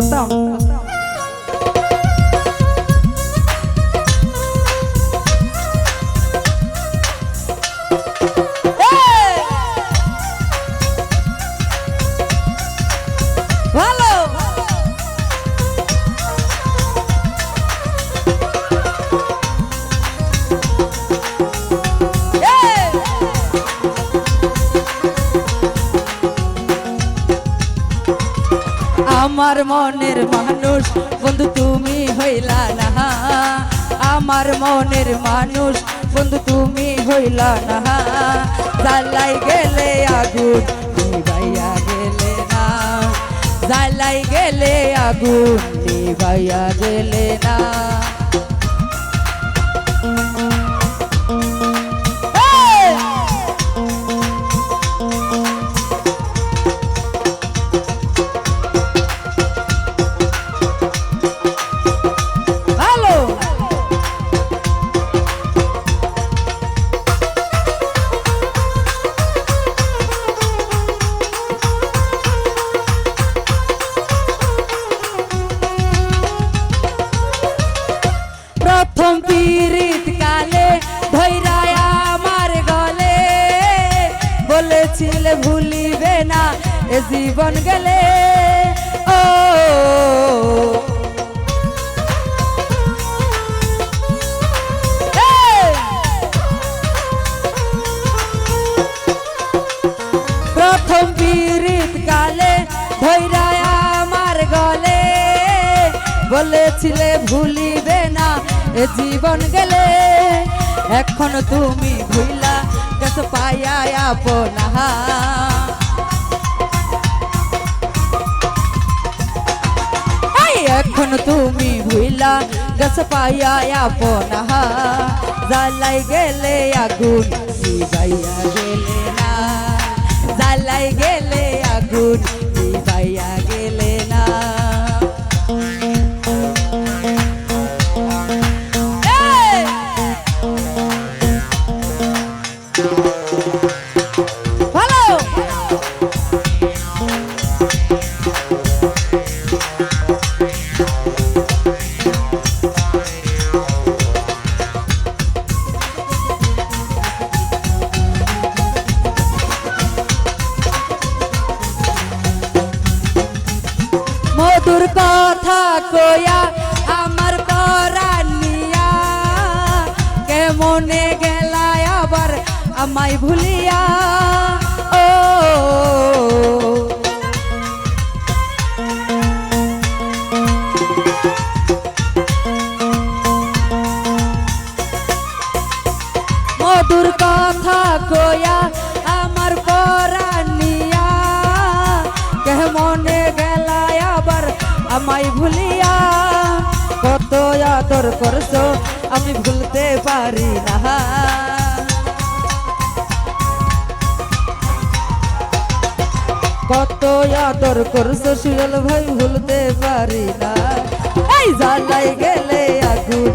লতাম এই! আমার মনের মানুষ, বন্ধু তুমি হইলা না। আমার মনের মানুষ, বন্ধু তুমি হইলা না। জ্বালাই গেলে আগুন ভাইয়া গেলে না জ্বালাই গেলে আগুন ভাইয়া গেলে না না, এ জীবন গেলে, ও। প্রথম কালে গলে বলেছিলে ভুলিবে না, এ জীবন গেলে। এখন তুমি ভুইলা, গেছ পাইয়া আপনা এখন তুমি ভুইলা, গেছ পাইয়া আপনা জ্বালাই গেলে আগুন নিভাইয়া গেলে না। জ্বালাই গেলে আগুন নিভাইয়া গেলে না। এই! ভালো কথা কয়া আমার পরানিয়া কেমনে গেলায় আবার আমায় ভুলিয়া? ও মধুর কথা কয়া ভুলিয়া কত আদর করছ, আমি ভুলতে পারি না। কত আদর করছ সুজল ভাই, ভুলতে পারি না। এই গেলে আগুন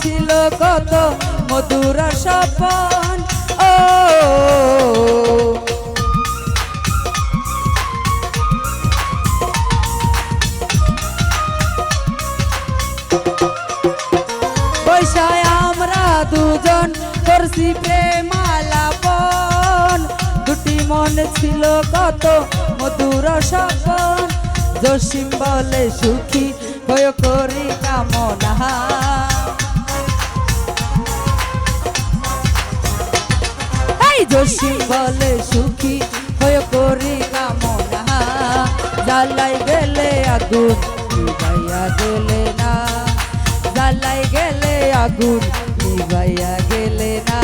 ছিল কত মধুর স্বপন। ও। বৈশায় আমরা দুজন করছি প্রেমালাপন দুটি মন ছিল কত মধুর স্বপন। জসিম বলে, সুখী হয়ে করি কামনা। জসিম বলে সুখী হয়ে করি কামনা জ্বালাই গেলে আগুন নিভাইয়া গেলে না। জ্বালাই গেলে আগুন নিভাইয়া গেলে না।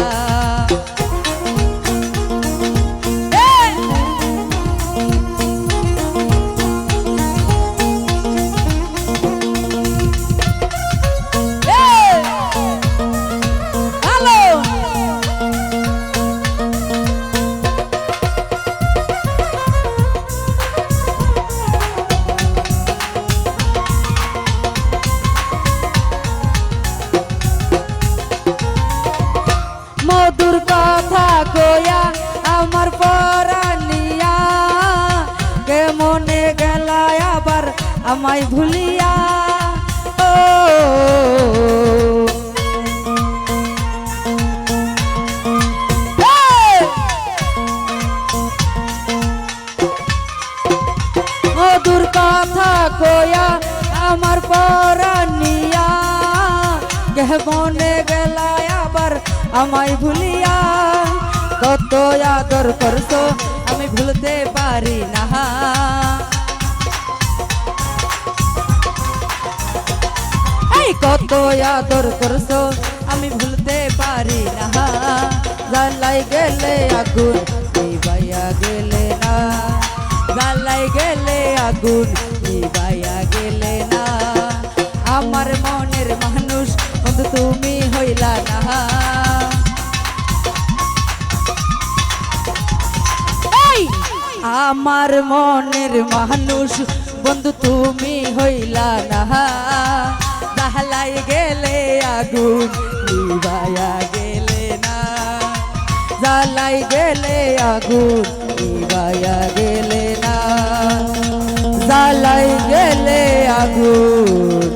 আমায় ভুলিয়া, ও! মধুর কথা কয়া আমার পরানিয়া কেমনে গেলা আবার আমায় ভুলিয়া কত আদর করছ, আমি ভুলতে পারি না কত আদর করছ? আমি ভুলতে পারি না। জ্বালাই গেলে আগুন নিবাইয়া গেলে না। জ্বালাই গেলে আগুন নিবাইয়া গেলে না। আমার মনের মানুষ, বন্ধু তুমি হইলা না। আমার মনের মানুষ, বন্ধু তুমি হইলা না। পাহালাই গেলে আগুন, নিবায়া গেলে না। জ্বালাই গেলে আগুন, নিবায়া গেলে না। জ্বালাই গেলে আগুন,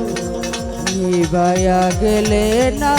নিবায়া গেলে না।